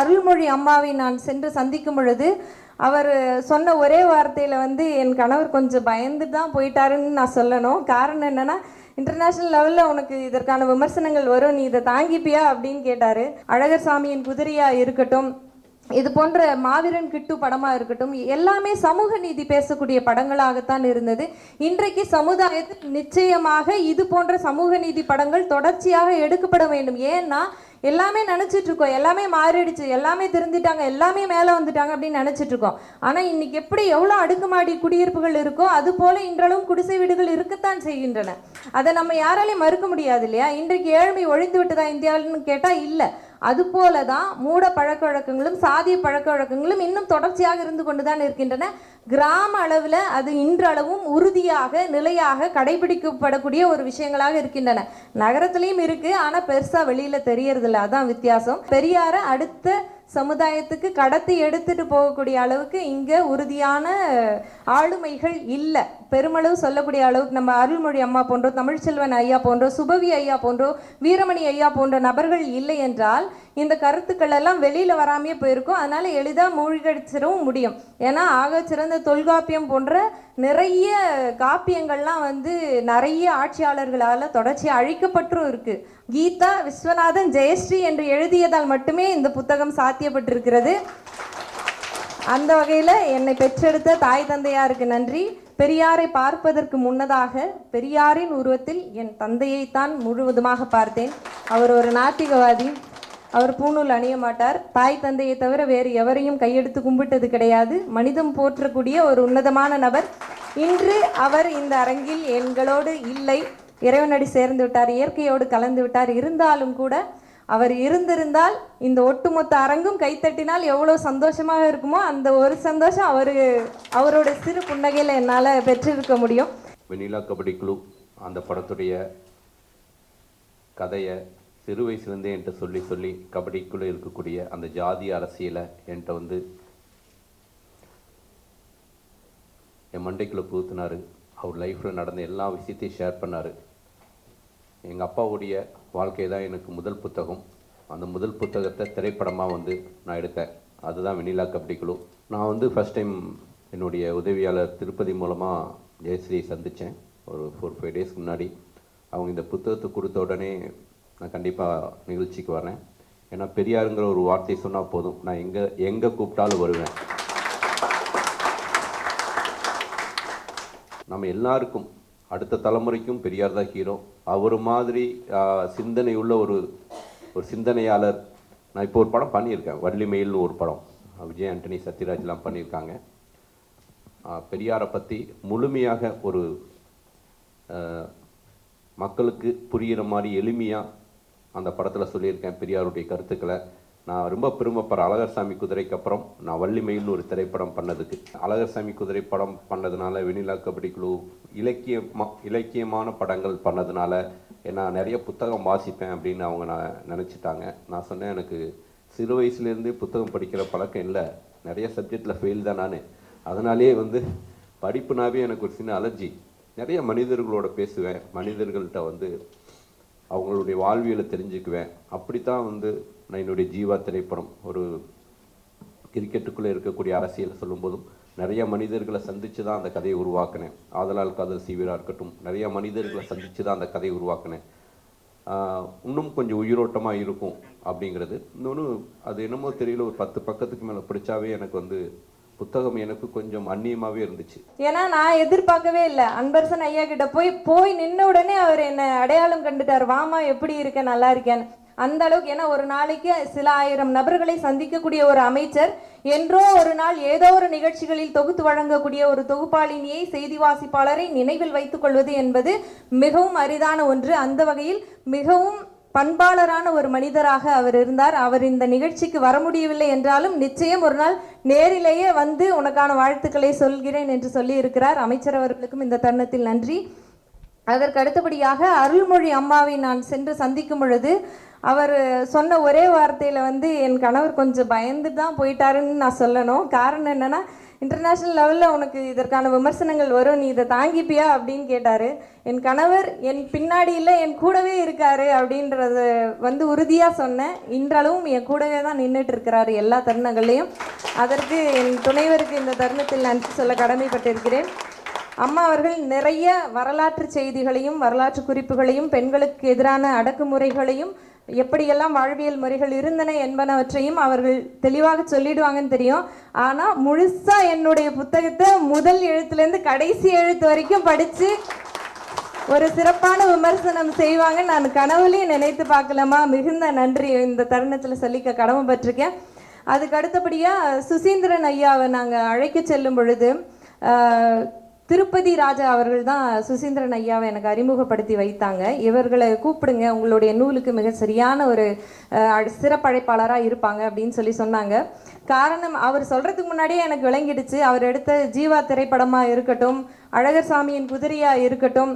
அருள்மொழி அம்மாவை நான் சென்று சந்திக்கும் பொழுது அவர் சொன்ன ஒரே வார்த்தையில் வந்து என் கணவர் கொஞ்சம் பயந்து தான் போயிட்டாருன்னு நான் சொல்லணும். காரணம் என்னென்னா இன்டர்நேஷ்னல் லெவலில் உனக்கு இதற்கான விமர்சனங்கள் வரும். நீ இதை தாங்கிப்பியா? அப்படின்னு கேட்டார். அழகர் சாமியின் குதிரையாக இருக்கட்டும் இது போன்ற மாவீரன் கிட்டு படமாக இருக்கட்டும் எல்லாமே சமூக நீதி பேசக்கூடிய படங்களாகத்தான் இருந்தது. இன்றைக்கு சமுதாயத்தில் நிச்சயமாக இது போன்ற சமூக நீதி படங்கள் தொடர்ச்சியாக எடுக்கப்பட வேண்டும். ஏன்னா எல்லாமே நினச்சிட்ருக்கோம் எல்லாமே மாறிடுச்சு. எல்லாமே திருந்திட்டாங்க. எல்லாமே மேலே வந்துட்டாங்க அப்படின்னு நினச்சிட்ருக்கோம் இருக்கோம். இன்றைக்கி இன்னைக்கு எப்படி எவ்வளோ அடுக்குமாடி குடியிருப்புகள் இருக்கோ அது போல இன்றளவும் குடிசை வீடுகள் இருக்கத்தான் செய்கின்றன. அதை நம்ம யாராலையும் மறுக்க முடியாது இல்லையா? இன்றைக்கு ஏழ்மை ஒழிந்து விட்டதா இந்தியாவில்னு கேட்டால் இல்லை. அதுபோல தான் மூட பழக்க வழக்கங்களும் சாதிய பழக்க வழக்கங்களும் இன்னும் தொடர்ச்சியாக இருந்து கொண்டு தான் இருக்கின்றன. கிராம அளவில் அது இன்றளவும் உறுதியாக நிலையாக கடைபிடிக்கப்படக்கூடிய ஒரு விஷயங்களாக இருக்கின்றன. நகரத்துலேயும் இருக்குது ஆனால் பெருசாக வெளியில் தெரியறதில்ல. அதான் வித்தியாசம். பெரியாரை அடுத்த சமுதாயத்துக்கு கடத்தி எடுத்துட்டு போகக்கூடிய அளவுக்கு இங்கே உறுதியான ஆளுமைகள் இல்லை. பெருமளவு சொல்லக்கூடிய அளவுக்கு நம்ம அருள்மொழி அம்மா போன்றோ தமிழ்ச்செல்வன் ஐயா போன்றோ சுபவி ஐயா போன்றோ வீரமணி ஐயா போன்ற நபர்கள் இல்லை என்றால் இந்த கருத்துக்கள் எல்லாம் வெளியில் வராமையே போயிருக்கும். அதனால் எளிதாக மூழ்கடிச்சிடவும் முடியும். ஏன்னா ஆக சிறந்த தொல்காப்பியம் போன்ற நிறைய காப்பியங்கள்லாம் வந்து நிறைய ஆட்சியாளர்களால் தொடர்ச்சியாக அழிக்கப்பட்டும் இருக்குது கீதா விஸ்வநாதன் ஜெயஸ்ரீ என்று எழுதியதால் மட்டுமே இந்த புத்தகம் சாத்தியப்பட்டிருக்கிறது. அந்த வகையில் என்னை பெற்றெடுத்த தாய் தந்தையாருக்கு நன்றி. பெரியாரை பார்ப்பதற்கு முன்னதாக பெரியாரின் உருவத்தில் என் தந்தையைத்தான் முழுவதுமாக பார்த்தேன். அவர் ஒரு நாத்திகவாதி. அவர் பூணூல் அணிய மாட்டார். தாய் தந்தையை தவிர வேறு எவரையும் கையெடுத்து கும்பிட்டது கிடையாது. மனிதம் போற்றக்கூடிய ஒரு உன்னதமான நபர். இன்று அவர் இந்த அரங்கில் எங்களோடு இல்லை. இறைவனடி சேர்ந்து விட்டார். இயற்கையோடு கலந்து விட்டார். இருந்தாலும் கூட அவர் இருந்திருந்தால் இந்த ஒட்டுமொத்த அரங்கும் கைத்தட்டினால் எவ்வளோ சந்தோஷமாக இருக்குமோ அந்த ஒரு சந்தோஷம் அவரு அவரோட சிறு புன்னகையில் என்னால் பெற்றிருக்க முடியும். வெண்ணிலா கபடி குழு அந்த படத்துடைய கதையை சிறு வயசுலேருந்தே என்கிட்ட சொல்லி சொல்லி கபடிக்குள்ளே இருக்கக்கூடிய அந்த ஜாதி அரசியலை என்கிட்ட வந்து என் மண்டைக்குள்ளே புகுத்தினார். அவர் லைஃப்பில் நடந்த எல்லா விஷயத்தையும் ஷேர் பண்ணார். எங்கள் அப்பாவுடைய வாழ்க்கை தான் எனக்கு முதல் புத்தகம். அந்த முதல் புத்தகத்தை திரைப்படமாக வந்து நான் எடுத்தேன். அதுதான் வெண்ணிலா கபடி குழு நான் வந்து ஃபஸ்ட் டைம் என்னுடைய உதவியாளர் திருப்பதி மூலமாக ஜெயஸ்ரீ சந்தித்தேன் ஒரு ஃபோர் ஃபைவ் டேஸ்க்கு முன்னாடி. அவங்க இந்த புத்தகத்தை கொடுத்த உடனே நான் கண்டிப்பாக நிகழ்ச்சிக்கு வரேன் ஏன்னா பெரியாருங்கிற ஒரு வார்த்தை சொன்னால் போதும். நான் எங்கே எங்கே கூப்பிட்டாலும் வருவேன். நம்ம எல்லாருக்கும் அடுத்த தலைமுறைக்கும் பெரியார் தான் ஹீரோ அவர் மாதிரி சிந்தனை உள்ள ஒரு ஒரு சிந்தனையாளர். நான் இப்போ ஒரு படம் பண்ணியிருக்கேன். வள்ளிமயில்னு ஒரு படம். விஜய் ஆண்டனி சத்யராஜ்லாம் பண்ணியிருக்காங்க. பெரியாரை பற்றி முழுமையாக ஒரு மக்களுக்கு புரிகிற மாதிரி எளிமையாக அந்த படத்தில் சொல்லியிருக்கேன் பெரியாருடைய கருத்துக்களை. நான் ரொம்ப பெருமைப்படுற அழகர்சாமி குதிரைக்கு அப்புறம் நான் வள்ளிமையில் ஒரு திரைப்படம் பண்ணதுக்கு. அழகர்சாமி குதிரை படம் பண்ணதுனால வெண்ணிலா கபடி குழு இலக்கியமா இலக்கியமான படங்கள் பண்ணதுனால நான் நிறைய புத்தகம் வாசிப்பேன் அப்படின்னு அவங்க நான் நினச்சிட்டாங்க. நான் சொன்னேன் எனக்கு சிறு வயசுலேருந்தே புத்தகம் படிக்கிற பழக்கம் இல்லை. நிறைய சப்ஜெக்டில் ஃபெயில் தான் நான். அதனாலேயே வந்து படிப்புனாவே எனக்கு ஒரு சின்ன அலர்ஜி. நிறைய மனிதர்களோட பேசுவேன். மனிதர்கள்ட்ட வந்து அவங்களுடைய வாழ்வியலை தெரிஞ்சுக்குவேன். அப்படி தான் வந்து நான் என்னுடைய ஜீவா திரைப்படம் ஒரு கிரிக்கெட்டுக்குள்ளே இருக்கக்கூடிய அரசியல் சொல்லும்போதும் நிறைய மனிதர்களை சந்தித்து தான் அந்த கதையை உருவாக்கினேன். ஆதலால் காதல் சீவிரா இருக்கட்டும் நிறைய மனிதர்களை சந்தித்து தான் அந்த கதையை உருவாக்கினேன். இன்னும் கொஞ்சம் உயிரோட்டமாக இருக்கும் அப்படிங்கிறது. இன்னொன்று அது என்னமோ தெரியல ஒரு பத்து பக்கத்துக்கு மேலே பிடிச்சாவே எனக்கு வந்து புத்தகம் எனக்கு கொஞ்சம் அந்நியமாகவே இருந்துச்சு. ஏன்னா நான் எதிர்பார்க்கவே இல்லை. அன்பரசன் ஐயா கிட்ட போய் போய் நின்ன உடனே அவர் என்னை அடையாளம் கண்டுட்டார். வாமா எப்படி இருக்க? நல்லா இருக்கேன்னு. அந்த அளவுக்கு ஏன்னா ஒரு நாளைக்கு சில ஆயிரம் நபர்களை சந்திக்கக்கூடிய ஒரு அமைச்சர் என்றோ ஒரு நாள் ஏதோ ஒரு நிகழ்ச்சிகளில் தொகுத்து வழங்கக்கூடிய ஒரு தொகுப்பாளினியை செய்தி வாசிப்பாளரை நினைவில் வைத்துக் கொள்வது என்பது மிகவும் அரிதான ஒன்று. அந்த வகையில் மிகவும் பண்பாளரான ஒரு மனிதராக அவர் இருந்தார். அவர் இந்த நிகழ்ச்சிக்கு வர முடியவில்லை என்றாலும் நிச்சயம் ஒரு நாள் நேரிலேயே வந்து உனக்கான வாழ்த்துக்களை சொல்கிறேன் என்று சொல்லி இருக்கிறார் அமைச்சர் அவர்களுக்கும் இந்த தருணத்தில் நன்றி. அதற்கு அடுத்தபடியாக அருள்மொழி அம்மாவை நான் சென்று சந்திக்கும் பொழுது அவர் சொன்ன ஒரே வார்த்தையில் வந்து என் கணவர் கொஞ்சம் பயந்து தான் போயிட்டாருன்னு நான் சொல்லணும். காரணம் என்னென்னா இன்டர்நேஷ்னல் லெவலில் உனக்கு இதற்கான விமர்சனங்கள் வரும். நீ இதை தாங்கிப்பியா? அப்படின்னு கேட்டார். என் கணவர் என் பின்னாடி இல்லை என் கூடவே இருக்காரு அப்படின்றத வந்து உறுதியாக சொன்னேன். இன்றளவும் என் கூடவே தான் நின்றுட்டு இருக்கிறாரு எல்லா தருணங்கள்லையும். அதற்கு என் துணைவருக்கு இந்த தருணத்தில் நன்றி சொல்ல கடமைப்பட்டிருக்கிறேன். அம்மா அவர்கள் நிறைய வரலாற்று செய்திகளையும் வரலாற்று குறிப்புகளையும் பெண்களுக்கு எதிரான அடக்குமுறைகளையும் எப்படியெல்லாம் வாழ்வியல் முறைகள் இருந்தன என்பனவற்றையும் அவர்கள் தெளிவாக சொல்லிடுவாங்கன்னு தெரியும். ஆனால் முழுசாக என்னுடைய புத்தகத்தை முதல் எழுத்துலேருந்து கடைசி எழுத்து வரைக்கும் படித்து ஒரு சிறப்பான விமர்சனம் செய்வாங்க. நான் கனவுலையும் நினைத்து பார்க்கலாமா? மிகுந்த நன்றி. இந்த தருணத்தில் சொல்லிக்க கடமைப்பட்டிருக்கேன் அதுக்கு அடுத்தபடியாக சுசீந்திரன் ஐயாவை நாங்கள் அழைக்க செல்லும் பொழுது திருப்பதி ராஜா அவர்கள் தான் சுசீந்திரன் ஐயாவை எனக்கு அறிமுகப்படுத்தி வைத்தாங்க. இவர்களை கூப்பிடுங்க உங்களுடைய நூலுக்கு மிக சரியான ஒரு ஆஹ், சிறப்பழைப்பாளராக இருப்பாங்க அப்படின்னு சொல்லி சொன்னாங்க. காரணம் அவர் சொல்கிறதுக்கு முன்னாடியே எனக்கு விளங்கிடுச்சு. அவர் எடுத்த ஜீவா திரைப்படமாக இருக்கட்டும் அழகர் சாமியின் குதிரையாக இருக்கட்டும்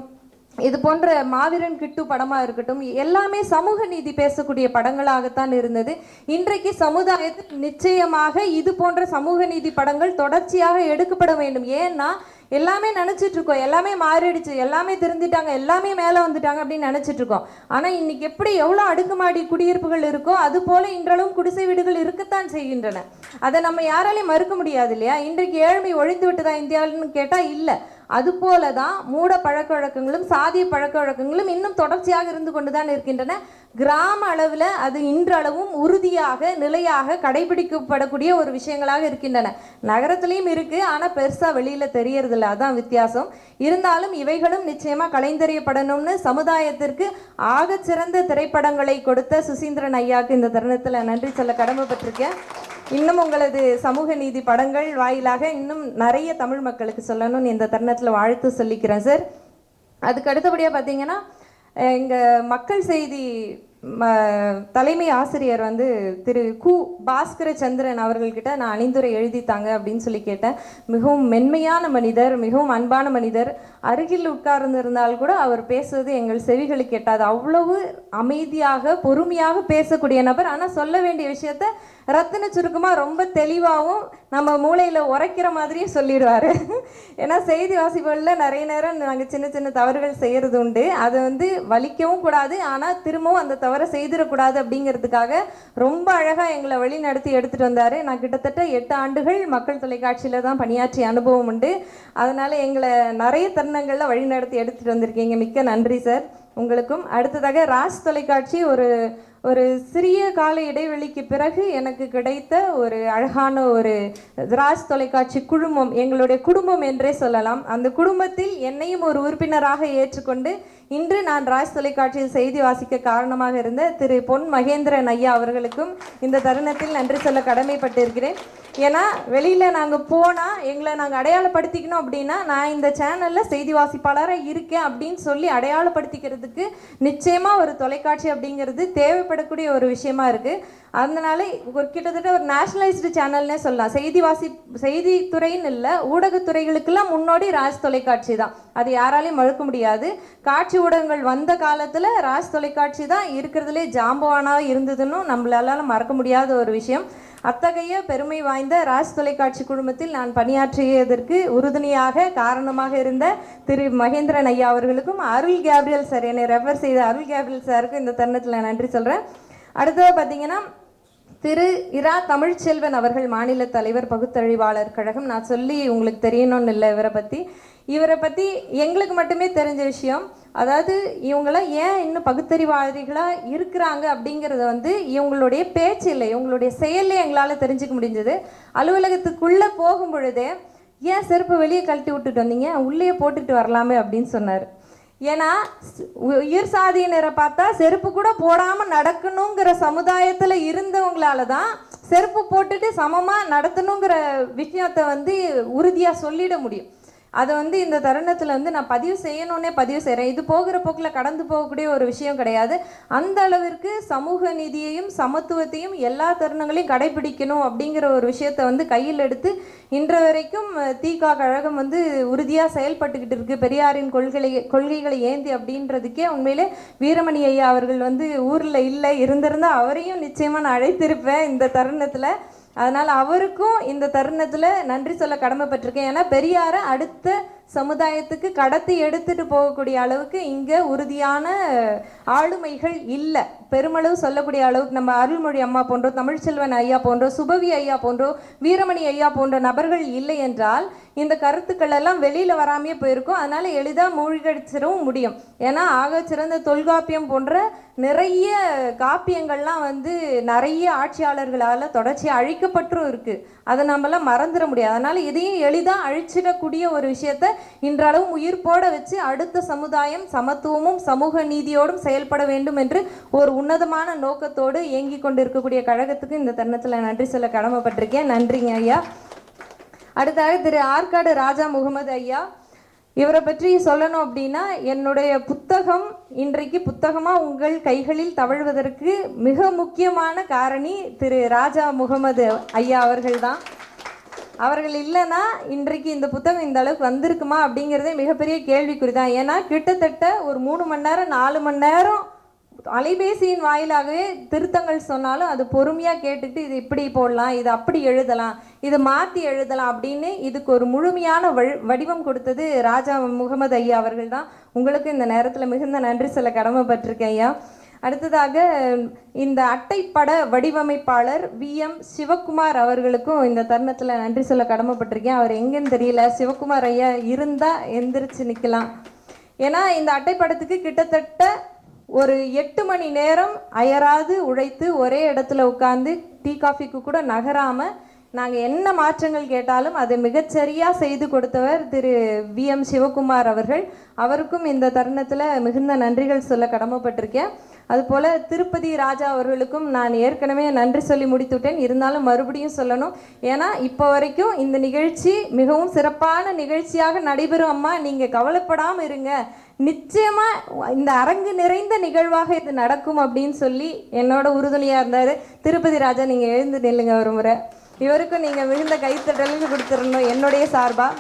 இது போன்ற மாவீரன் கிட்டு படமாக இருக்கட்டும் எல்லாமே சமூக நீதி பேசக்கூடிய படங்களாகத்தான் இருந்தது. இன்றைக்கு சமுதாயத்தில் நிச்சயமாக இது போன்ற சமூக நீதி படங்கள் தொடர்ச்சியாக எடுக்கப்பட வேண்டும். ஏன்னா எல்லாமே நினச்சிட்ருக்கோம். எல்லாமே மாறிடுச்சு. எல்லாமே திருந்திட்டாங்க. எல்லாமே மேலே வந்துட்டாங்க அப்படின்னு நினச்சிட்ருக்கோம். இருக்கோம் இன்றைக்கி எப்படி எவ்வளோ அடுக்குமாடி குடியிருப்புகள் இருக்கோ அது போல இன்றளவும் குடிசை வீடுகள் இருக்கத்தான் செய்கின்றன. அதை நம்ம யாராலையும் மறுக்க முடியாது இல்லையா? இன்றைக்கு ஏழ்மை ஒழிந்து விட்டதா இந்தியாவில்னு கேட்டால் இல்லை. அதுபோல தான் மூட பழக்க வழக்கங்களும் சாதிய பழக்க வழக்கங்களும் இன்னும் தொடர்ச்சியாக இருந்து கொண்டு தான் இருக்கின்றன. கிராம அளவில் அது இன்றளவும் உறுதியாக நிலையாக கடைபிடிக்கப்படக்கூடிய ஒரு விஷயங்களாக இருக்கின்றன. நகரத்துலேயும் இருக்குது ஆனால் பெருசாக வெளியில் தெரியறதில்ல. அதான் வித்தியாசம். இருந்தாலும் இவைகளும் நிச்சயமாக கலைந்தறியப்படணும்னு சமுதாயத்திற்கு ஆகச்சிறந்த திரைப்படங்களை கொடுத்த சுசீந்திரன் ஐயாவுக்கு இந்த தருணத்தில் நன்றி சொல்ல கடமைப்பட்டிருக்கேன். இன்னும் உங்களது சமூக நீதி படங்கள் வாயிலாக இன்னும் நிறைய தமிழ் மக்களுக்கு சொல்லணும்னு இந்த தருணத்தில் வாழ்த்து சொல்லிக்கிறேன் சார் அதுக்கு அடுத்தபடியாக பார்த்தீங்கன்னா எங்கள் மக்கள் செய்தி ம தலைமை ஆசிரியர் வந்து திரு கு பாஸ்கர சந்திரன் அவர்கள்கிட்ட நான் அணிந்துரை எழுதித்தாங்க அப்படின்னு சொல்லி கேட்டேன். மிகவும் மென்மையான மனிதர் மிகவும் அன்பான மனிதர். அருகில் உட்கார்ந்திருந்தால் கூட அவர் பேசுவது எங்கள் செவிகளுக்கு எட்டாது அவ்வளவு அமைதியாக பொறுமையாக பேசக்கூடிய நபர். ஆனால் சொல்ல வேண்டிய விஷயத்த ரத்தின சுருக்கமாக ரொம்ப தெளிவாகவும் நம்ம மூளையில் உரைக்கிற மாதிரியும் சொல்லிடுவார். ஏன்னா செய்தி வாசிப்புகளில் நிறைய நேரம் நாங்கள் சின்ன சின்ன தவறுகள் செய்கிறது உண்டு. அதை வந்து வலிக்கவும் கூடாது. ஆனால் திரும்பவும் அந்த தவறை செய்திடக்கூடாது அப்படிங்கிறதுக்காக ரொம்ப அழகாக எங்களை வழி நடத்தி எடுத்துகிட்டு வந்தார். நான் கிட்டத்தட்ட எட்டு ஆண்டுகள் மக்கள் தொலைக்காட்சியில் தான் பணியாற்றிய அனுபவம் உண்டு. அதனால் எங்களை நிறைய தருணங்களில் வழி நடத்தி எடுத்துகிட்டு வந்திருக்கீங்க. மிக்க நன்றி சார். உங்களுக்கும் அடுத்ததாக ராஸ் தொலைக்காட்சி ஒரு ஒரு சிறிய கால இடைவெளிக்கு பிறகு எனக்கு கிடைத்த ஒரு அழகான ஒரு ராஜ் தொலைக்காட்சி குழுமம் எங்களுடைய குடும்பம் என்றே சொல்லலாம். அந்த குடும்பத்தில் என்னையும் ஒரு உறுப்பினராக ஏற்றுக்கொண்டு இன்று நான் ராஜ் தொலைக்காட்சியில் செய்தி வாசிக்க காரணமாக இருந்த திரு பொன் மகேந்திரன் ஐயா அவர்களுக்கும் இந்த தருணத்தில் நன்றி சொல்ல கடமைப்பட்டிருக்கிறேன். ஏன்னா வெளியில் நாங்கள் போனால் எங்களை நாங்கள் அடையாளப்படுத்திக்கணும் அப்படின்னா நான் இந்த சேனலில் செய்தி வாசிப்பாளராக இருக்கேன் அப்படின்னு சொல்லி அடையாளப்படுத்திக்கிறதுக்கு நிச்சயமாக ஒரு தொலைக்காட்சி அப்படிங்கிறது தேவைப்படக்கூடிய ஒரு விஷயமா இருக்குது அதனால ஒரு கிட்டத்தட்ட ஒரு நேஷனலைஸ்டு சேனல்னே சொல்லலாம். செய்தி வாசி செய்தித்துறைன்னு இல்லை ஊடகத்துறைகளுக்கெல்லாம் முன்னோடி ராஜ் தொலைக்காட்சி தான். அது யாராலையும் மறுக்க முடியாது. காட்சி ஊடகங்கள் வந்த காலத்தில் ராஜ் தொலைக்காட்சி தான் இருக்கிறதுலே ஜாம்பவானாக இருந்ததுன்னு நம்மளால மறக்க முடியாத ஒரு விஷயம். அத்தகைய பெருமை வாய்ந்த ராஜ் தொலைக்காட்சி குழுமத்தில் நான் பணியாற்றியதற்கு உறுதுணையாக காரணமாக இருந்த திரு மகேந்திரன் ஐயா அவர்களுக்கும் அருள் கேப்ரியல் சார் என்னை ரெஃபர் செய்த அருள் கேப்ரியல் சாருக்கும் இந்த தருணத்தில் நான் நன்றி சொல்கிறேன் அடுத்தது பார்த்தீங்கன்னா திரு இரா தமிழ்ச்செல்வன் அவர்கள் மாநில தலைவர் பகுத்தறிவாளர் கழகம். நான் சொல்லி உங்களுக்கு தெரியணும்னு இல்லை இவரை பற்றி இவரை பற்றி எங்களுக்கு மட்டுமே தெரிஞ்ச விஷயம். அதாவது இவங்களாம் ஏன் இன்னும் பகுத்தறிவாதிகளாக இருக்கிறாங்க அப்படிங்கிறத வந்து இவங்களுடைய பேச்சு இல்லை. இவங்களுடைய செயலே எங்களால் தெரிஞ்சுக்க முடிஞ்சது. அலுவலகத்துக்குள்ளே போகும் பொழுதே ஏன் செருப்பு வெளியே கழட்டி விட்டுட்டு வந்தீங்க? உள்ளே போட்டுட்டு வரலாமே அப்படின்னு சொன்னார். ஏன்னா உயிர் சாதியினரை பார்த்தா செருப்பு கூட போடாமல் நடக்கணுங்கிற சமுதாயத்தில் இருந்தவங்களால தான் செருப்பு போட்டுட்டு சமமாக நடத்தணுங்கிற விஷயத்தை வந்து உறுதியாக சொல்லிட முடியும். அதை வந்து இந்த தருணத்தில் வந்து நான் பதிவு செய்யணுன்னே பதிவு செய்கிறேன் இது போகிற போக்கில் கடந்து போகக்கூடிய ஒரு விஷயம் கிடையாது. அந்த அளவிற்கு சமூக நீதியையும் சமத்துவத்தையும் எல்லா தருணங்களையும் கடைபிடிக்கணும் அப்படிங்கிற ஒரு விஷயத்தை வந்து கையில் எடுத்து இன்று வரைக்கும் தீகா கழகம் வந்து உறுதியாக செயல்பட்டுக்கிட்டு இருக்கு. பெரியாரின் கொள்கை கொள்கைகளை ஏந்தி அப்படின்றதுக்கே உண்மையிலே வீரமணி ஐயா அவர்கள் வந்து ஊரில் இல்லை இருந்திருந்தால் அவரையும் நிச்சயமாக நான் அழைத்திருப்பேன் இந்த தருணத்தில். அதனால் அவருக்கும் இந்த தருணத்தில் நன்றி சொல்ல கடமைப்பட்டிருக்கேன். ஏன்னா பெரியாரை அடுத்த சமுதாயத்துக்கு கடத்தி எடுத்துட்டு போகக்கூடிய அளவுக்கு இங்கே உறுதியான ஆளுமைகள் இல்லை. பெருமளவு சொல்லக்கூடிய அளவுக்கு நம்ம அருள்மொழி அம்மா போன்றோ தமிழ்ச்செல்வன் ஐயா போன்றோ சுபவி ஐயா போன்றோ வீரமணி ஐயா போன்ற நபர்கள் இல்லை என்றால் இந்த கருத்துக்கள் எல்லாம் வெளியில் வராமையே போயிருக்கும். அதனால் எளிதாக மூழ்கடிச்சிடவும் முடியும். ஏன்னா ஆக சிறந்த தொல்காப்பியம் போன்ற நிறைய காப்பியங்கள்லாம் வந்து நிறைய ஆட்சியாளர்களால் தொடர்ச்சியாக அழிக்கப்பட்டும் இருக்குது அதை நம்மளாம் மறந்துட முடியாது. அதனால் இதையும் எளிதாக அழிச்சிடக்கூடிய ஒரு விஷயத்த இன்றளவும் போட வச்சு அடுத்த சமுதாயம் சமத்துவமும் சமூக நீதியோடும் செயல்பட வேண்டும் என்று ஒரு உன்னதமான நோக்கத்தோடு இயங்கிக் கொண்டிருக்கக்கூடிய கழகத்துக்கு இந்த தருணத்தில் நன்றி சொல்ல கடமைப்பட்டிருக்கேன். நன்றிங்க ஐயா. அடுத்தாக திரு ஆற்காடு ராஜா முகமது ஐயா. இவரை பற்றி சொல்லணும் அப்படின்னா என்னுடைய புத்தகம் இன்றைக்கு புத்தகமாக உங்கள் கைகளில் தவழ்வதற்கு மிக முக்கியமான காரணி திரு ராஜா முகமது ஐயா அவர்கள்தான். அவர்கள் இல்லைன்னா இன்றைக்கு இந்த புத்தகம் இந்த அளவுக்கு வந்திருக்குமா அப்படிங்கிறதே மிகப்பெரிய கேள்விக்குறி தான். ஏன்னா கிட்டத்தட்ட ஒரு மூணு மணி நேரம் நாலு மணி நேரம் அலைபேசியின் வாயிலாகவே திருத்தங்கள் சொன்னாலும் அது பொறுமையாக கேட்டுட்டு இது இப்படி போடலாம் இது அப்படி எழுதலாம் இது மாற்றி எழுதலாம் அப்படின்னு இதுக்கு ஒரு முழுமையான வடிவம் கொடுத்தது ராஜா முகமது ஐயா அவர்கள் தான். உங்களுக்கு இந்த நேரத்தில் மிகுந்த நன்றி சொல்ல கடமைப்பட்டிருக்கேன் ஐயா. அடுத்ததாக இந்த அட்டைப்பட வடிவமைப்பாளர் வி. எம். சிவகுமார் அவர்களுக்கும் இந்த தருணத்தில் நன்றி சொல்ல கடமைப்பட்டிருக்கேன். அவர் எங்கேன்னு தெரியல. சிவகுமார் ஐயா இருந்தால் எந்திரிச்சு நிற்கலாம் ஏன்னா இந்த அட்டைப்படத்துக்கு கிட்டத்தட்ட ஒரு எட்டு மணி நேரம் அயராது உழைத்து ஒரே இடத்துல உட்காந்து டீ காஃபிக்கு கூட நகராமல் நாங்கள் என்ன மாற்றங்கள் கேட்டாலும் அதை மிகச்சரியாக செய்து கொடுத்தவர் திரு வி. எம். சிவகுமார் அவர்கள். அவருக்கும் இந்த தருணத்தில் மிகுந்த நன்றிகள் சொல்ல கடமைப்பட்டிருக்கேன். அதுபோல் திருப்பதி ராஜா அவர்களுக்கும் நான் ஏற்கனவே நன்றி சொல்லி முடித்துவிட்டேன். இருந்தாலும் மறுபடியும் சொல்லணும். ஏன்னா இப்போ வரைக்கும் இந்த நிகழ்ச்சி மிகவும் சிறப்பான நிகழ்ச்சியாக நடைபெறும் அம்மா. நீங்கள் கவலைப்படாமல் இருங்க. நிச்சயமாக இந்த அரங்கு நிறைந்த நிகழ்வாக இது நடக்கும் அப்படின்னு சொல்லி என்னோட உறுதுணையாக இருந்தார். திருப்பதி ராஜா நீங்கள் எழுந்து நில்லுங்க ஒரு முறை. இவருக்கும் நீங்கள் மிகுந்த கைத்தட்டலுக்கு கொடுத்துடணும். என்னுடைய சார்பாக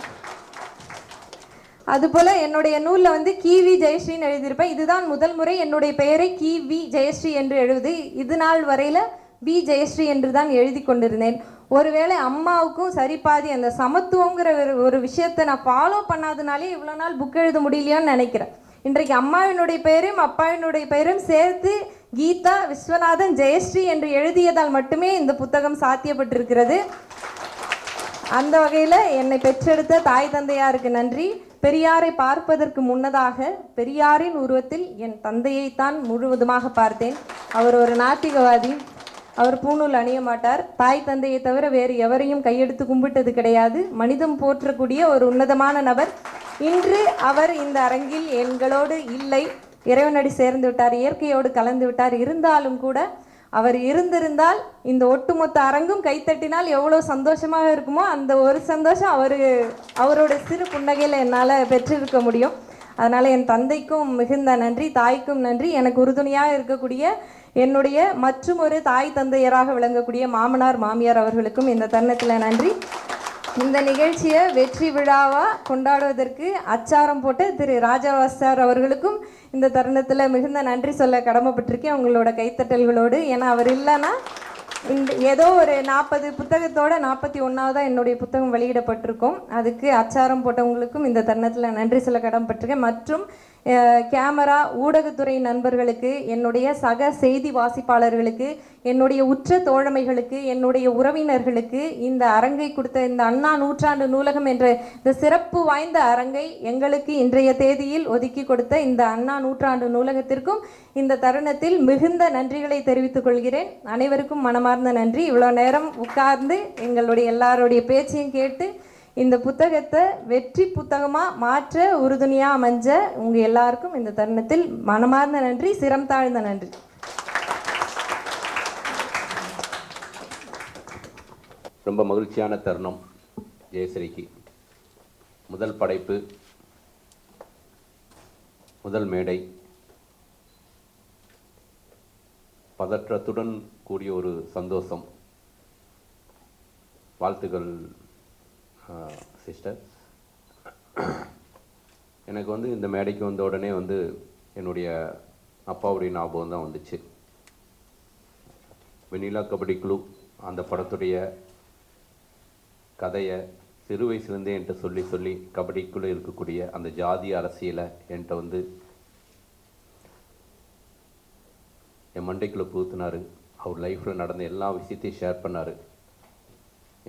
அதுபோல் என்னுடைய நூலில் வந்து கிவி ஜெயஸ்ரீன்னு எழுதியிருப்பேன். இதுதான் முதல் முறை என்னுடைய பெயரை கிவி ஜெயஸ்ரீ என்று எழுது. இது நாள் வரையில் வி ஜெயஸ்ரீ என்று தான் எழுதி கொண்டிருந்தேன். ஒருவேளை அம்மாவுக்கும் சரிபாதி அந்த சமத்துவங்கிற ஒரு ஒரு விஷயத்தை நான் ஃபாலோ பண்ணாதனாலே இவ்வளோ நாள் புக் எழுத முடியலையோன்னு நினைக்கிறேன். இன்றைக்கு அம்மாவினுடைய பெயரும் அப்பாவினுடைய பெயரும் சேர்த்து கீதா விஸ்வநாதன் ஜெயஸ்ரீ என்று எழுதியதால் மட்டுமே இந்த புத்தகம் சாத்தியப்பட்டிருக்கிறது. அந்த வகையில் என்னை பெற்றெடுத்த தாய் தந்தையாருக்கு நன்றி. பெரியாரை பார்ப்பதற்கு முன்னதாக பெரியாரின் உருவத்தில் என் தந்தையைத்தான் முழுவதுமாக பார்த்தேன். அவர் ஒரு நாத்திகவாதி. அவர் பூணூல் அணிய மாட்டார். தாய் தந்தையை தவிர வேறு எவரையும் கையெடுத்து கும்பிட்டது கிடையாது. மனிதம் போற்றக்கூடிய ஒரு உன்னதமான நபர். இன்று அவர் இந்த அரங்கில் எங்களோடு இல்லை. இறைவனடி சேர்ந்து விட்டார். இயற்கையோடு கலந்து விட்டார். இருந்தாலும் கூட அவர் இருந்திருந்தால் இந்த ஒட்டுமொத்த அரங்கும் கைத்தட்டினால் எவ்வளோ சந்தோஷமாக இருக்குமோ அந்த ஒரு சந்தோஷம் அவர் அவரோட சிறு புன்னகையில் என்னால் பெற்றிருக்க முடியும். அதனால் என் தந்தைக்கும் மிகுந்த நன்றி தாய்க்கும் நன்றி. எனக்கு உறுதுணையாக இருக்கக்கூடிய என்னுடைய மற்றும் ஒரு தாய் தந்தையராக விளங்கக்கூடிய மாமனார் மாமியார் அவர்களுக்கும் இந்த தருணத்தில் நன்றி. இந்த நிகழ்ச்சியை வெற்றி விழாவாக கொண்டாடுவதற்கு அச்சாரம் போட்ட திரு ராஜாவாஸ் சார் அவர்களுக்கும் இந்த தருணத்தில் மிகுந்த நன்றி சொல்ல கடமைப்பட்டிருக்கேன். அவங்களோட கைத்தட்டல்களோடு. ஏன்னா அவர் இல்லைன்னா இந்த ஏதோ ஒரு நாற்பது புத்தகத்தோட நாற்பத்தி ஒன்றாவதாக என்னுடைய புத்தகம் வெளியிடப்பட்டிருக்கும். அதுக்கு அச்சாரம் போட்டவங்களுக்கும் இந்த தருணத்தில் நன்றி சொல்ல கடமைப்பட்டிருக்கேன். மற்றும் கேமரா ஊடகத்துறை நண்பர்களுக்கு என்னுடைய சக செய்தி வாசிப்பாளர்களுக்கு என்னுடைய உற்ற தோழமைகளுக்கு என்னுடைய உறவினர்களுக்கு இந்த அரங்கை கொடுத்த இந்த அண்ணா நூற்றாண்டு நூலகம் என்ற இந்த சிறப்பு வாய்ந்த அரங்கை எங்களுக்கு இன்றைய தேதியில் ஒதுக்கி கொடுத்த இந்த அண்ணா நூற்றாண்டு நூலகத்திற்கும் இந்த தருணத்தில் மிகுந்த நன்றிகளை தெரிவித்துக் கொள்கிறேன். அனைவருக்கும் மனமார்ந்த நன்றி. இவ்வளோ நேரம் உட்கார்ந்து எங்களுடைய எல்லாருடைய பேச்சையும் கேட்டு இந்த புத்தகத்தை வெற்றி புத்தகமாக மாற்ற உறுதுணையாக அமைஞ்ச உங்கள் எல்லாருக்கும் இந்த தருணத்தில் மனமார்ந்த நன்றி சிரம் தாழ்ந்த நன்றி. ரொம்ப மகிழ்ச்சியான தருணம் ஜெயஸ்ரீக்கு. முதல் படைப்பு முதல் மேடை. பதற்றத்துடன் கூடிய ஒரு சந்தோஷம். வாழ்த்துக்கள் சிஸ்டர் எனக்கு வந்து இந்த மேடைக்கு வந்த உடனே வந்து என்னுடைய அப்பாவுடைய ஞாபகம் தான் வந்துச்சு. வெண்ணிலா கபடி குழு அந்த படத்துடைய கதையை சிறு வயசுலேருந்தே என்கிட்ட சொல்லி சொல்லி கபடிக்குள்ளே இருக்கக்கூடிய அந்த ஜாதி அரசியலை என்கிட்ட வந்து என் மண்டைக்குள்ளே புகுத்தினார். அவர் லைஃப்பில் நடந்த எல்லா விஷயத்தையும் ஷேர் பண்ணார்.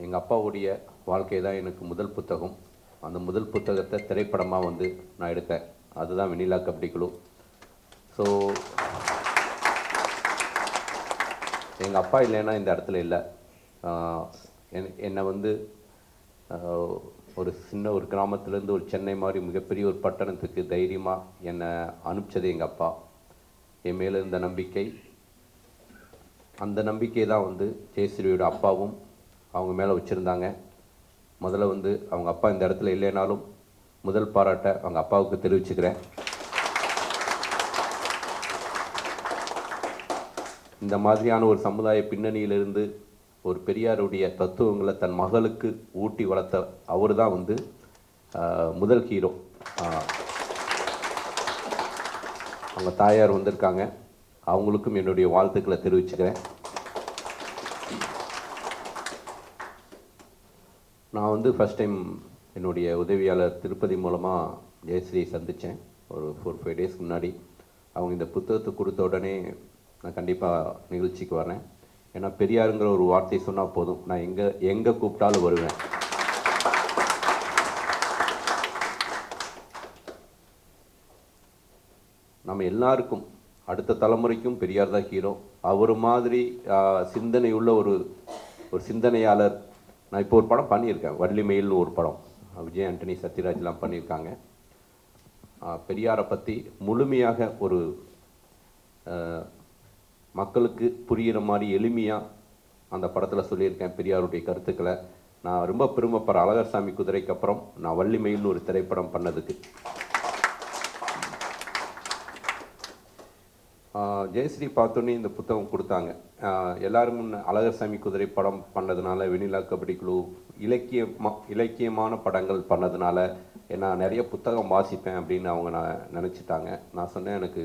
எங்கள் அப்பாவுடைய வாழ்க்கை தான் எனக்கு முதல் புத்தகம். அந்த முதல் புத்தகத்தை திரைப்படமாக வந்து நான் எடுத்தேன். அதுதான் வெண்ணிலா கபடி குழு ஸோ எங்கள் அப்பா இல்லைன்னா இந்த இடத்துல இல்லை. என்- என்னை வந்து ஒரு சின்ன ஒரு கிராமத்துலேருந்து ஒரு சென்னை மாதிரி மிகப்பெரிய ஒரு பட்டணத்துக்கு தைரியமாக என்னை அனுப்பிச்சது எங்கள் அப்பா. என் மேலே இருந்த நம்பிக்கை. அந்த நம்பிக்கை தான் வந்து ஜெயஸ்ரீயோட அப்பாவும் அவங்க மேலே வச்சுருந்தாங்க. முதல்ல வந்து அவங்க அப்பா இந்த இடத்துல இல்லைனாலும் முதல் பாராட்டை அவங்க அப்பாவுக்கு தெரிவிச்சுக்கிறேன். இந்த மாதிரியான ஒரு சமுதாய பின்னணியிலிருந்து ஒரு பெரியாருடைய தத்துவங்களை தன் மகளுக்கு ஊட்டி வளர்த்த அவர் தான் வந்து முதல் ஹீரோ. அவங்க தாயார் வந்திருக்காங்க. அவங்களுக்கும் என்னுடைய வாழ்த்துக்களை தெரிவிச்சுக்கிறேன். நான் வந்து ஃபஸ்ட் டைம் என்னுடைய உதவியாளர் திருப்பதி மூலமாக ஜெயஸ்ரீ சந்தித்தேன் ஒரு ஃபோர் ஃபைவ் டேஸ்க்கு முன்னாடி. அவங்க இந்த புத்தகத்தை கொடுத்த உடனே நான் கண்டிப்பாக நிகழ்ச்சிக்கு வரேன். ஏன்னா பெரியாருங்கிற ஒரு வார்த்தை சொன்னால் போதும். நான் எங்கே எங்கே கூப்பிட்டாலும் வருவேன். நம்ம எல்லாருக்கும் அடுத்த தலைமுறைக்கும் பெரியார் தான் ஹீரோ அவர் மாதிரி சிந்தனை உள்ள ஒரு ஒரு சிந்தனையாளர் நான் இப்போ ஒரு படம் பண்ணியிருக்கேன். வள்ளிமயில்னு ஒரு படம். விஜய் ஆண்டனி சத்யராஜ்லாம் பண்ணியிருக்காங்க. பெரியாரை பற்றி முழுமையாக ஒரு மக்களுக்கு புரிகிற மாதிரி எளிமையாக அந்த படத்தில் சொல்லியிருக்கேன். பெரியாருடைய கருத்துக்களை. நான் ரொம்ப பெருமைப்படுற அழகர்சாமி குதிரைக்கு அப்புறம் நான் வள்ளிமயில்னு ஒரு திரைப்படம் பண்ணதுக்கு. ஜெயஸ்ரீ பார்த்தோன்னே இந்த புத்தகம் கொடுத்தாங்க. எல்லாரும் அழகர் அழகர்சாமி குதிரை படம் பண்ணதுனால வெண்ணிலா கபடி குழு இலக்கியமா இலக்கியமான படங்கள் பண்ணதுனால நான் நிறைய புத்தகம் வாசிப்பேன் அப்படின்னு அவங்க நான் நினச்சிட்டாங்க. நான் சொன்னேன் எனக்கு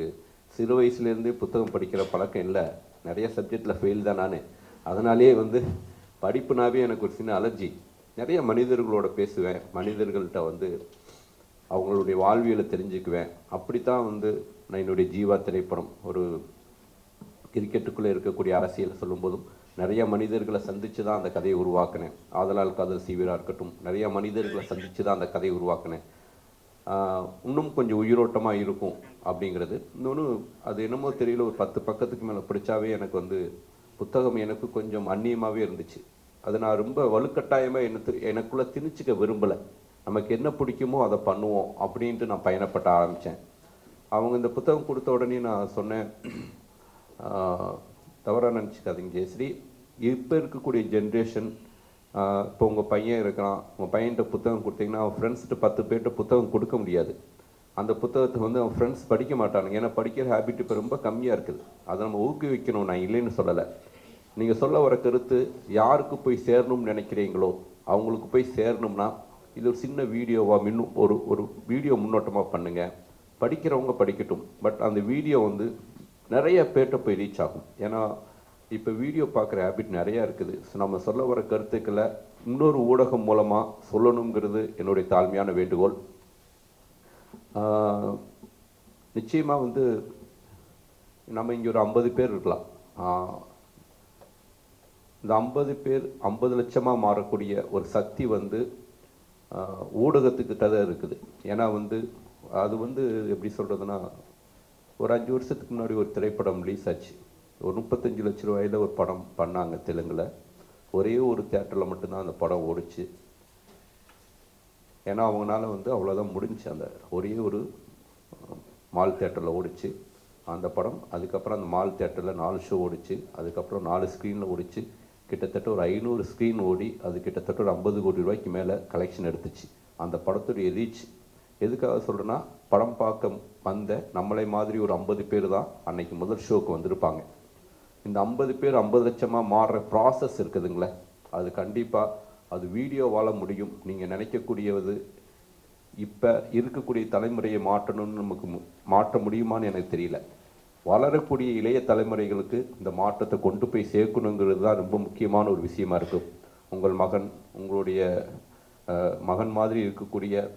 சிறு வயசுலேருந்தே புத்தகம் படிக்கிற பழக்கம் இல்லை. நிறைய சப்ஜெக்டில் ஃபெயில் தான் நான். அதனாலேயே வந்து படிப்புனாவே எனக்கு ஒரு சின்ன அலர்ஜி. நிறைய மனிதர்களோட பேசுவேன். மனிதர்கள்ட்ட வந்து அவங்களுடைய வாழ்வியலை தெரிஞ்சுக்குவேன். அப்படி தான் வந்து நான் என்னுடைய ஜீவா திரைப்படம் ஒரு கிரிக்கெட்டுக்குள்ளே இருக்கக்கூடிய அரசியல் சொல்லும்போதும் நிறைய மனிதர்களை சந்தித்து தான் அந்த கதையை உருவாக்கினேன். ஆதலால் காதல் சீவிரா இருக்கட்டும் நிறைய மனிதர்களை சந்தித்து தான் அந்த கதையை உருவாக்கினேன். இன்னும் கொஞ்சம் உயிரோட்டமாக இருக்கும் அப்படிங்கிறது. இன்னொன்று அது என்னமோ தெரியல ஒரு பத்து பக்கத்துக்கு மேலே பிடிச்சாவே எனக்கு வந்து புத்தகம் எனக்கு கொஞ்சம் அந்நியமாகவே இருந்துச்சு. அது நான் ரொம்ப வலுக்கட்டாயமாக என்ன எனக்குள்ளே திணிச்சிக்க விரும்பலை. நமக்கு என்ன பிடிக்குமோ அதை பண்ணுவோம் அப்படின்ட்டு நான் பயணப்பட்ட ஆரம்பித்தேன் அவங்க இந்த புத்தகம் கொடுத்த உடனே நான் சொன்னேன் தவறாக நினச்சிக்காதீங்க ஜெயஸ்ரீ. இப்போ இருக்கக்கூடிய ஜென்ரேஷன் இப்போ உங்கள் பையன் இருக்கிறான் உங்கள் பையன்கிட்ட புத்தகம் கொடுத்தீங்கன்னா அவன் ஃப்ரெண்ட்ஸ்கிட்ட பத்து பேர்கிட்ட புத்தகம் கொடுக்க முடியாது. அந்த புத்தகத்தை வந்து அவன் ஃப்ரெண்ட்ஸ் படிக்க மாட்டானுங்க. ஏன்னா படிக்கிற ஹேபிட் இப்போ ரொம்ப கம்மியாக இருக்குது. அதை நம்ம ஊக்குவிக்கணும் நான் இல்லைன்னு சொல்லலை. நீங்கள் சொல்ல வர கருத்து யாருக்கு போய் சேரணும்னு நினைக்கிறீங்களோ அவங்களுக்கு போய் சேரணும்னா இது ஒரு சின்ன வீடியோவாக மின்னும் ஒரு ஒரு வீடியோ முன்னோட்டமாக பண்ணுங்கள் படிக்கிறவங்க படிக்கட்டும். பட் அந்த வீடியோ வந்து நிறைய பேர்கிட்ட போய் ரீச் ஆகும். ஏன்னா இப்போ வீடியோ பார்க்குற ஹேபிட் நிறையா இருக்குது. ஸோ நம்ம சொல்ல வர கருத்துக்களை இன்னொரு ஊடகம் மூலமாக சொல்லணுங்கிறது என்னுடைய தாழ்மையான வேண்டுகோள். நிச்சயமாக வந்து நம்ம இங்கே ஒரு ஐம்பது பேர் இருக்கலாம். இந்த ஐம்பது பேர் ஐம்பது லட்சமாக மாறக்கூடிய ஒரு சக்தி வந்து ஊடகத்துக்கிட்ட தான் இருக்குது. ஏன்னா வந்து அது வந்து எப்படி சொல்கிறதுனா ஒரு அஞ்சு வருஷத்துக்கு முன்னாடி ஒரு திரைப்படம் ரிலீஸ் ஆச்சு. ஒரு முப்பத்தஞ்சு லட்ச ரூபாயில ஒரு படம் பண்ணாங்க தெலுங்கில். ஒரே ஒரு தேட்டரில் மட்டும்தான் அந்த படம் ஓடிச்சு. ஏன்னா அவங்களால வந்து அவ்வளோதான் முடிஞ்சுச்சு அந்த ஒரே ஒரு மால் தேட்டரில் ஓடிச்சு. அந்த படம் அதுக்கப்புறம் அந்த மால் தேட்டரில் நாலு ஷோ ஓடிச்சு. அதுக்கப்புறம் நாலு ஸ்க்ரீனில் ஓடிச்சு. கிட்டத்தட்ட ஒரு ஐநூறு ஸ்க்ரீன் ஓடி அது கிட்டத்தட்ட ஒரு ஐம்பது கோடி ரூபாய்க்கு மேலே கலெக்ஷன் எடுத்துச்சு. அந்த படத்துடைய ரீச் எதுக்காக சொல்கிறேன்னா படம் பார்க்க வந்த நம்மளை மாதிரி ஒரு ஐம்பது பேர் தான் அன்னைக்கு முதல் ஷோக்கு வந்திருப்பாங்க. இந்த ஐம்பது பேர் ஐம்பது லட்சமாக மாறுற ப்ராசஸ் இருக்குதுங்களே. அது கண்டிப்பாக அது வீடியோவால் முடியும். நீங்கள் நினைக்கக்கூடியது இப்போ இருக்கக்கூடிய தலைமுறையை மாற்றணும்னு நமக்கு மு- மாற்ற முடியுமான்னு எனக்கு தெரியல. வளரக்கூடிய இளைய தலைமுறைகளுக்கு இந்த மாற்றத்தை கொண்டு போய் சேர்க்கணுங்கிறது தான் ரொம்ப முக்கியமான ஒரு விஷயமா இருக்கும். உங்கள் மகன் உங்களுடைய மகன் மாதிரி இருக்கக்கூடிய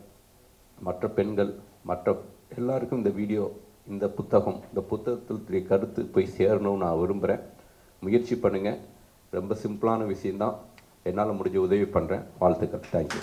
மற்ற பெண்கள் மற்ற எல்லாருக்கும் இந்த வீடியோ இந்த புத்தகம் இந்த புத்தகத்தில் கருத்து போய் சேரணும்னு நான் விரும்புகிறேன் முயற்சி பண்ணுங்கள் ரொம்ப சிம்பிளான விஷயந்தான் என்னால் முடிஞ்ச உதவி பண்ணுறேன் வாழ்த்துக்கள். தேங்க்யூ